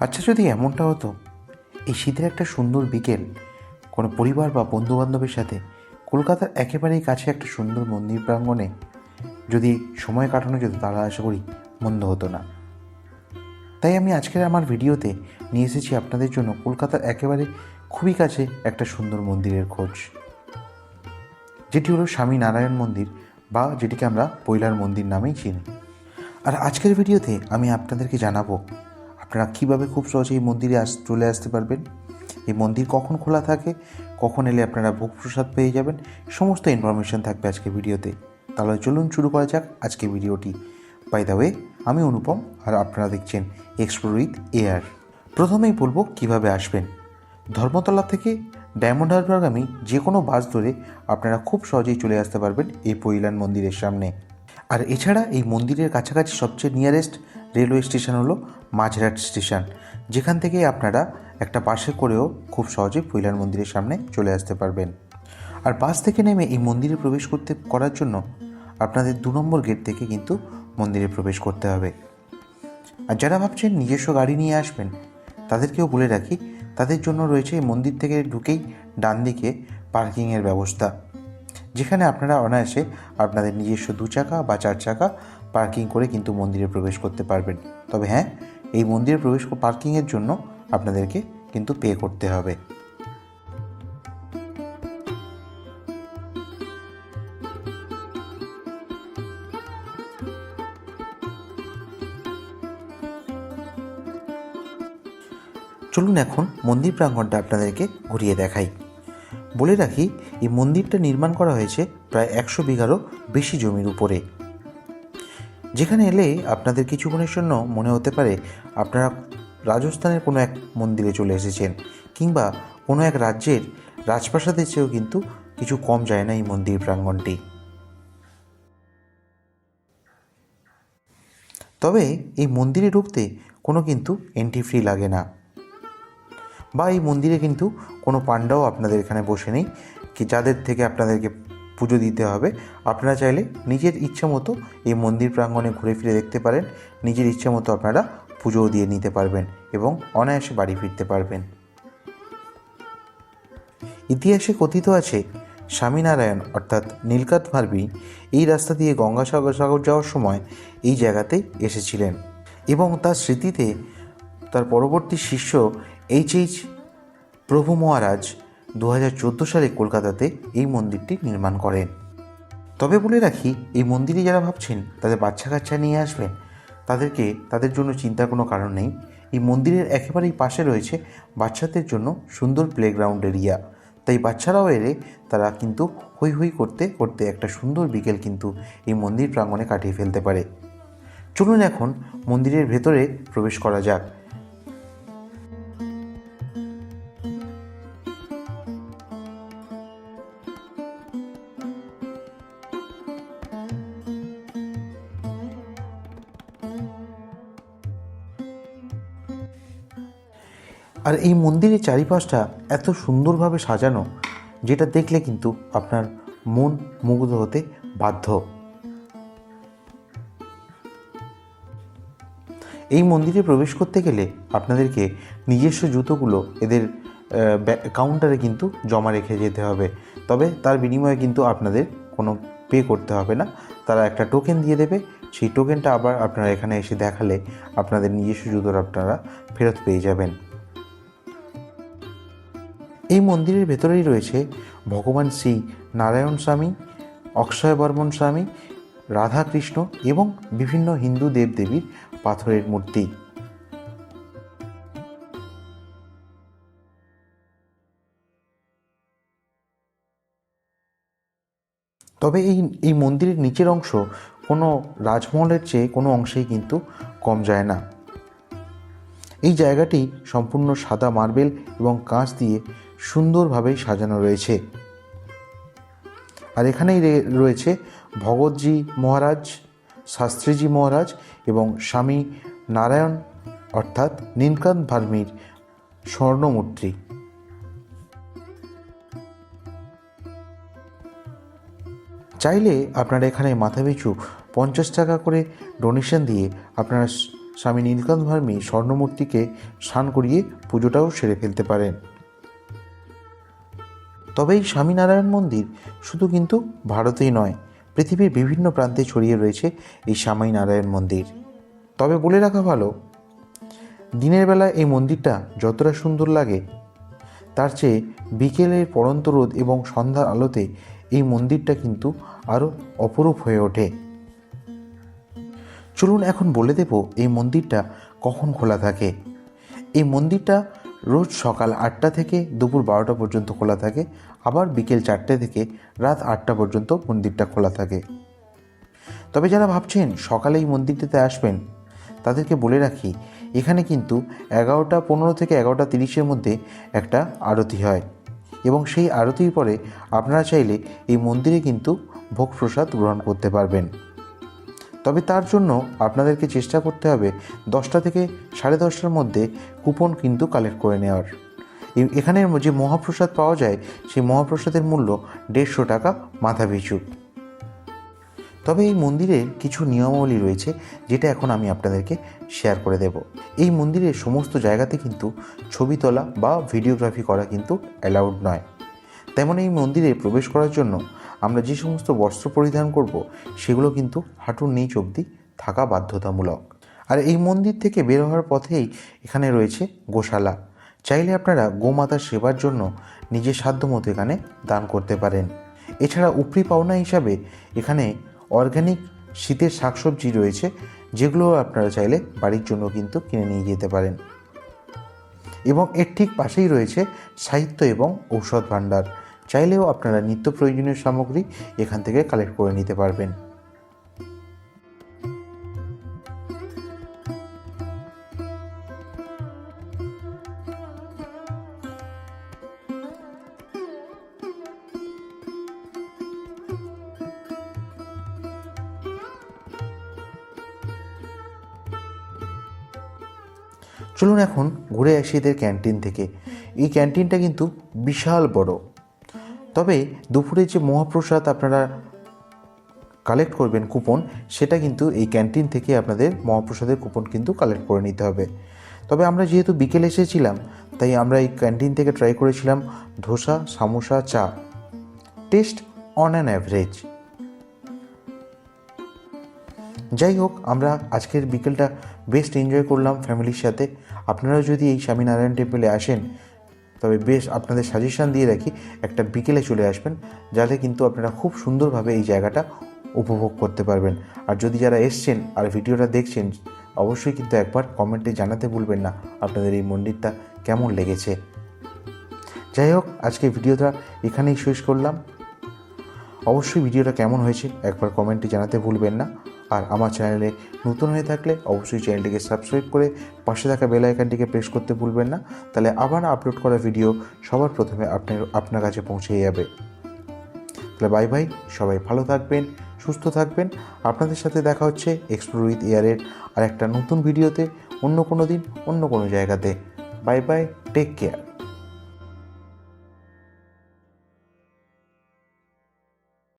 আচ্ছা যদি এমনটা হতো, এই শীতের একটা সুন্দর বিকেল, কোনো পরিবার বা বন্ধুবান্ধবের সাথে, কলকাতার একেবারেই কাছে একটা সুন্দর মন্দির প্রাঙ্গণে, যদি সময় কাটানো যেত তাহলে আশা করি মন্দ হতো না। তাই আমি আজকের আমার ভিডিওতে নিয়ে এসেছি আপনাদের জন্য কলকাতার একেবারে খুবই কাছে একটা সুন্দর মন্দিরের খোঁজ। যেটি হলো স্বামী নারায়ণ মন্দির বা যেটিকে আমরা পৈলার মন্দির নামেই চিনি। আর আজকের ভিডিওতে আমি আপনাদেরকে জানাব আপনারা কীভাবে খুব সহজে এই মন্দিরে আস, চলে আসতে পারবেন? এই মন্দির কখন খোলা থাকে? কখন এলে আপনারা ভোগ প্রসাদ পেয়ে যাবেন? সমস্ত ইনফরমেশন থাকবে আজকে ভিডিওতে। তাহলে চলুন শুরু করা যাক আজকে ভিডিওটি। বাই দ্য ওয়ে আমি অনুপম আর আপনারা দেখছেন এক্সপ্লোর উইথ এয়ার প্রথমেই বলব কীভাবে আসবেন। ধর্মতলা থেকে ডায়মন্ড হারবারগামী যে কোনো বাস ধরে আপনারা খুব সহজেই চলে আসতে পারবেন এই পৈলান মন্দিরের সামনে। আর এছাড়া এই মন্দিরের কাছাকাছি সবচেয়ে নিয়ারেস্ট রেলওয়ে স্টেশন হলো মাঝরাট স্টেশন। যেখান থেকে আপনারা একটা বাসে করেও খুব সহজে পৈলান মন্দিরের সামনে চলে আসতে পারবেন। আর বাস থেকে নেমে এই মন্দিরে প্রবেশ করতে, করার জন্য আপনাদের দু নম্বর গেট থেকে কিন্তু মন্দিরে প্রবেশ করতে হবে। আর যারা ভাবছেন নিজস্ব গাড়ি নিয়ে আসবেন, তাদেরকেও বলে রাখি, তাদের জন্য রয়েছে এই মন্দির থেকে ঢুকেই ডান দিকে পার্কিংয়ের ব্যবস্থা। যেখানে আপনারা অনায়াসে আপনাদের নিজস্ব দু চাকা বা চার চাকা পার্কিং করে কিন্তু মন্দিরে প্রবেশ করতে পারবেন। তবে হ্যাঁ এই মন্দিরে প্রবেশ পার্কিংয়ের জন্য আপনাদেরকে কিন্তু পে করতে হবে। চলুন এখন মন্দির প্রাঙ্গণটা আপনাদেরকে ঘুরিয়ে দেখাই। বলে রাখি, এই মন্দিরটা নির্মাণ করা হয়েছে প্রায় একশো বিঘারও বেশি জমির উপরে। যেখানে এলে আপনাদের কিছুক্ষণের জন্য মনে হতে পারে আপনারা রাজস্থানের কোনো এক মন্দিরে চলে এসেছেন, কিংবা কোনো এক রাজ্যের রাজপ্রাসাদের চেয়েও কিন্তু কিছু কম যায় না এই মন্দির প্রাঙ্গণটি তবে এই মন্দিরে ঢুকতে কোনো কিন্তু এন্ট্রি ফ্রি লাগে না। বা এই মন্দিরে কিন্তু কোনো পাণ্ডাও আপনাদের এখানে বসে নেই, কি যাদের থেকে আপনাদেরকে পুজো দিতে হবে। আপনারা চাইলে নিজের ইচ্ছা মতো এই মন্দির প্রাঙ্গণে ঘুরে ফিরে দেখতে পারেন। নিজের ইচ্ছা মতো আপনারা পুজোও দিয়ে নিতে পারবেন এবং অনায়াসে বাড়ি ফিরতে পারবেন। ইতিহাসে কথিত আছে, স্বামীনারায়ণ অর্থাৎ নীলকাত ভার্বি এই রাস্তা দিয়ে গঙ্গাসাগর সাগর যাওয়ার সময় এই জায়গাতেই এসেছিলেন এবং তার স্মৃতিতে তার পরবর্তী শিষ্য এইচ এইচ প্রভু মহারাজ দু হাজার চোদ্দ সালে কলকাতাতে এই মন্দিরটি নির্মাণ করেন। তবে বলে রাখি, এই মন্দিরে যারা ভাবছেন তাদের বাচ্চা কাচ্চা নিয়ে আসবেন, তাদেরকে তাদের জন্য চিন্তার কোনো কারণ নেই। এই মন্দিরের একেবারেই পাশে রয়েছে বাচ্চাদের জন্য সুন্দর প্লেগ্রাউন্ড এরিয়া তাই বাচ্চারাও এলে তারা কিন্তু হই হই করতে করতে একটা সুন্দর বিকেল কিন্তু এই মন্দির প্রাঙ্গণে কাটিয়ে ফেলতে পারে। চলুন এখন মন্দিরের ভেতরে প্রবেশ করা যাক। আর এই মন্দিরের চারিপাশটা এত সুন্দরভাবে সাজানো, যেটা দেখলে কিন্তু আপনার মন মুগ্ধ হতে বাধ্য। এই মন্দিরে প্রবেশ করতে গেলে আপনাদেরকে নিজস্ব জুতোগুলো এদের কাউন্টারে কিন্তু জমা রেখে যেতে হবে। তবে তার বিনিময়ে কিন্তু আপনাদের কোনো পে করতে হবে না। তারা একটা টোকেন দিয়ে দেবে। সেই টোকেনটা আবার আপনারা এখানে এসে দেখালে আপনাদের নিজস্ব জুতোর আপনারা ফেরত পেয়ে যাবেন। এই মন্দিরের ভেতরেই রয়েছে ভগবান শ্রী নারায়ণ স্বামী, অক্ষয় বর্মন স্বামী, রাধাকৃষ্ণ এবং বিভিন্ন হিন্দু দেবদেবীর পাথরের মূর্তি। তবে এই এই মন্দিরের নিচের অংশ কোনো রাজমহলের চেয়ে কোনো অংশেই কিন্তু কম যায় না। এই জায়গাটি সম্পূর্ণ সাদা মার্বেল এবং কাঁচ দিয়ে সুন্দরভাবে সাজানো রয়েছে। আর এখানেই রয়েছে ভগৎজি মহারাজ, শাস্ত্রীজি মহারাজ এবং স্বামী নারায়ণ, অর্থাৎ নীলকান্ত ভার্মির স্বর্ণমূর্তি। চাইলে আপনারা এখানে মাথাপিছু পঞ্চাশ টাকা করে ডোনেশন দিয়ে আপনারা স্বামী নীলকান্ত ভার্মী স্বর্ণমূর্তিকে স্নান করিয়ে পুজোটাও সেরে ফেলতে পারেন। তবে এই স্বামীনারায়ণ মন্দির শুধু কিন্তু ভারতেই নয়, পৃথিবীর বিভিন্ন প্রান্তে ছড়িয়ে রয়েছে এই স্বামীনারায়ণ মন্দির। তবে বলে রাখা ভালো, দিনের বেলা এই মন্দিরটা যতটা সুন্দর লাগে, তার চেয়ে বিকেলের পরন্ত রোদ এবং সন্ধ্যার আলোতে এই মন্দিরটা কিন্তু আরও অপরূপ হয়ে ওঠে। চলুন এখন বলে দেব এই মন্দিরটা কখন খোলা থাকে। এই মন্দিরটা রোজ সকাল আটটা থেকে দুপুর বারোটা পর্যন্ত খোলা থাকে। আবার বিকেল চারটে থেকে রাত আটটা পর্যন্ত মন্দিরটা খোলা থাকে। তবে যারা ভাবছেন সকালে এই মন্দিরটিতে আসবেন, তাদেরকে বলে রাখি, এখানে কিন্তু এগারোটা পনেরো থেকে এগারোটা তিরিশের মধ্যে একটা আরতি হয়। এবং সেই আরতির পরে আপনারা চাইলে এই মন্দিরে কিন্তু ভোগ প্রসাদ গ্রহণ করতে পারবেন। তবে তার জন্য আপনাদেরকে চেষ্টা করতে হবে দশটা থেকে সাড়ে দশটার মধ্যে কুপন কিন্তু কালেক্ট করে নেওয়ার। এখানের যে মহাপ্রসাদ পাওয়া যায়, সেই মহাপ্রসাদের মূল্য দেড়শো টাকা মাথা পিছু তবে এই মন্দিরের কিছু নিয়মাবলী রয়েছে, যেটা এখন আমি আপনাদেরকে শেয়ার করে দেব। এই মন্দিরের সমস্ত জায়গাতে কিন্তু ছবি তোলা বা ভিডিওগ্রাফি করা কিন্তু অ্যালাউড নয়। তেমন এই মন্দিরে প্রবেশ করার জন্য আমরা যে সমস্ত বস্ত্র পরিধান করব, সেগুলো কিন্তু হাঁটুর নিচ অবধি থাকা বাধ্যতামূলক। আর এই মন্দির থেকে বের হওয়ার পথেই এখানে রয়েছে গোশালা। চাইলে আপনারা গোমাতার সেবার জন্য নিজের সাধ্যমতো এখানে দান করতে পারেন। এছাড়া উপরি পাওনা হিসাবে এখানে অর্গ্যানিক শীতের শাকসবজি রয়েছে, যেগুলো আপনারা চাইলে বাড়ির জন্য কিন্তু কিনে নিয়ে যেতে পারেন। এবং এর ঠিক পাশেই রয়েছে সাহিত্য এবং ঔষধ ভাণ্ডার। চাইলেও আপনারা নিত্য প্রয়োজনীয় সামগ্রী এখান থেকে কালেক্ট করে নিতে পারবেন। চলুন এখন ঘুরে আসি এদের ক্যান্টিন থেকে। এই ক্যান্টিনটা কিন্তু বিশাল বড়। তবে দুপুরে যে মহাপ্রসাদ আপনারা কালেক্ট করবেন কুপন সেটা কিন্তু এই ক্যান্টিন থেকে আপনাদের মহাপ্রসাদের কুপন কিন্তু কালেক্ট করে নিতে হবে। তবে আমরা যেহেতু বিকেলে এসেছিলাম, তাই আমরা এই ক্যান্টিন থেকে ট্রাই করেছিলাম ধোসা, সামোসা, চা। টেস্ট অন অ্যান অ্যাভারেজ যাই হোক, আমরা আজকের বিকেলটা বেস্ট এনজয় করলাম ফ্যামিলির সাথে। আপনারাও যদি এই স্বামীনারায়ণ টেম্পলে আসেন তবে বেশ আপনাদের সাজেশান দিয়ে রাখি, একটা বিকেলে চলে আসবেন, যাতে কিন্তু আপনারা খুব সুন্দরভাবে এই জায়গাটা উপভোগ করতে পারবেন। আর যদি যারা এসছেন আর ভিডিওটা দেখছেন, অবশ্যই কিন্তু একবার কমেন্টে জানাতে ভুলবেন না আপনাদের এই মন্দিরটা কেমন লেগেছে। যাই হোক, আজকে ভিডিওটা এখানেই শেষ করলাম। অবশ্যই ভিডিওটা কেমন হয়েছে একবার কমেন্টে জানাতে ভুলবেন না। আর আমার চ্যানেলে নতুন হয়ে থাকলে অবশ্যই চ্যানেলটিকে সাবস্ক্রাইব করে পাশে থাকা বেল আইকনটিকে প্রেস করতে ভুলবেন না। তাহলে আবার আপলোড করা ভিডিও সবার প্রথমে আপনার আপনার কাছে পৌঁছে যাবে। তাহলে বাই বাই সবাই ভালো থাকবেন, সুস্থ থাকবেন। আপনাদের সাথে দেখা হচ্ছে এক্সপ্লোর উইথ ইয়ারের আর একটা নতুন ভিডিওতে অন্য কোনো দিন, অন্য কোনো জায়গাতে। Bye bye take care